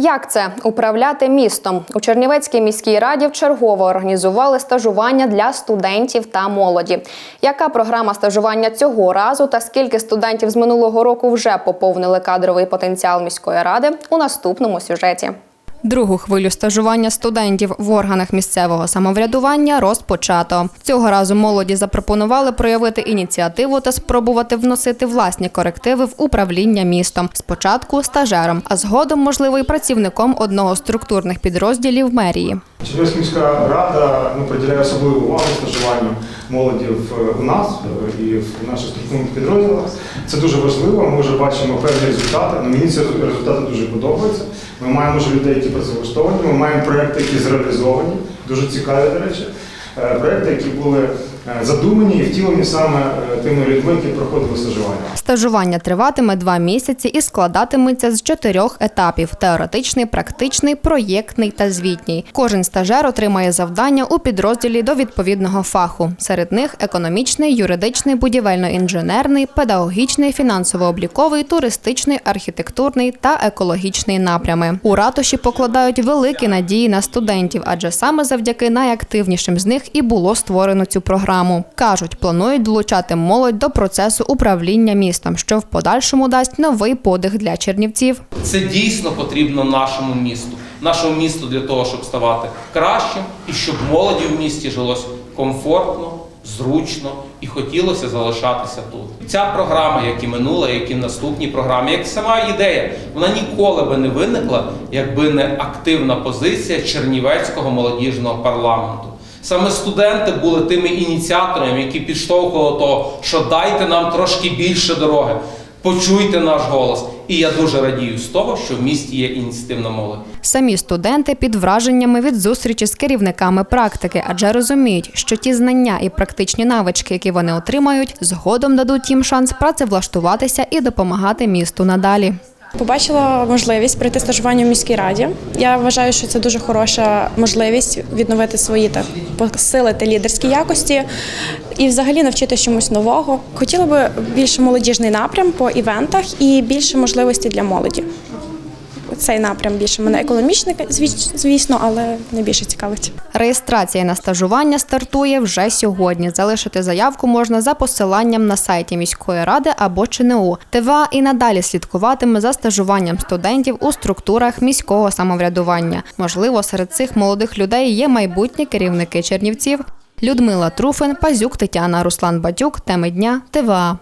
Як це управляти містом? У Чернівецькій міській раді вчергово організували стажування для студентів та молоді. Яка програма стажування цього разу та скільки студентів з минулого року вже поповнили кадровий потенціал міської ради у наступному сюжеті? Другу хвилю стажування студентів в органах місцевого самоврядування розпочато. Цього разу молоді запропонували проявити ініціативу та спробувати вносити власні корективи в управління містом. Спочатку стажером, а згодом, можливо, і працівником одного з структурних підрозділів мерії. Чернівська міська рада ну, приділяє особливу увагу стажуванню молоді в, нас е, і в наших структурних підрозділах. Це дуже важливо. Ми вже бачимо певні результати. Ну, мені ці результати дуже подобаються. Ми маємо вже людей, які працевлаштовані, ми маємо проекти, які зреалізовані, дуже цікаві, до речі. Е, Проекти, які були задумані і втілені саме е, тими людьми, які проходили стажування. Стажування триватиме два місяці і складатиметься з чотирьох етапів: теоретичний, практичний, проєктний та звітній. Кожен стажер отримає завдання у підрозділі до відповідного фаху. Серед них економічний, юридичний, будівельно-інженерний, педагогічний, фінансово-обліковий, туристичний, архітектурний та екологічний напрями. У ратуші покладають великі надії на студентів, адже саме завдяки найактивнішим з них і було створено цю програму. Кажуть, планують долучати молодь до процесу управління містом, що в подальшому дасть новий подих для чернівців. Це дійсно потрібно нашому місту, нашому місту для того, щоб ставати кращим і щоб молоді в місті жилось комфортно, зручно і хотілося залишатися тут. Ця програма, як і минула, як і наступні програми, як сама ідея, вона ніколи би не виникла, якби не активна позиція Чернівецького молодіжного парламенту. Саме студенти були тими ініціаторами, які підштовхували того, що дайте нам трошки більше дороги, почуйте наш голос. І я дуже радію з того, що в місті є ініціативна молодь. Самі студенти під враженнями від зустрічі з керівниками практики, адже розуміють, що ті знання і практичні навички, які вони отримають, згодом дадуть їм шанс працевлаштуватися і допомагати місту надалі. Побачила можливість пройти стажування в міській раді. Я вважаю, що це дуже хороша можливість відновити свої та посилити лідерські якості і взагалі навчитися чомусь нового. Хотіла би більше молодіжний напрям по івентах і більше можливостей для молоді. Цей напрям більше мене економічний, звіс- звісно, але найбільше цікавить. Реєстрація на стажування стартує вже сьогодні. Залишити заявку можна за посиланням на сайті міської ради або ЧНУ. ТВА і надалі слідкуватиме за стажуванням студентів у структурах міського самоврядування. Можливо, серед цих молодих людей є майбутні керівники Чернівців. Людмила Труфин, Пазюк Тетяна, Руслан Батюк. Теми дня ТВА.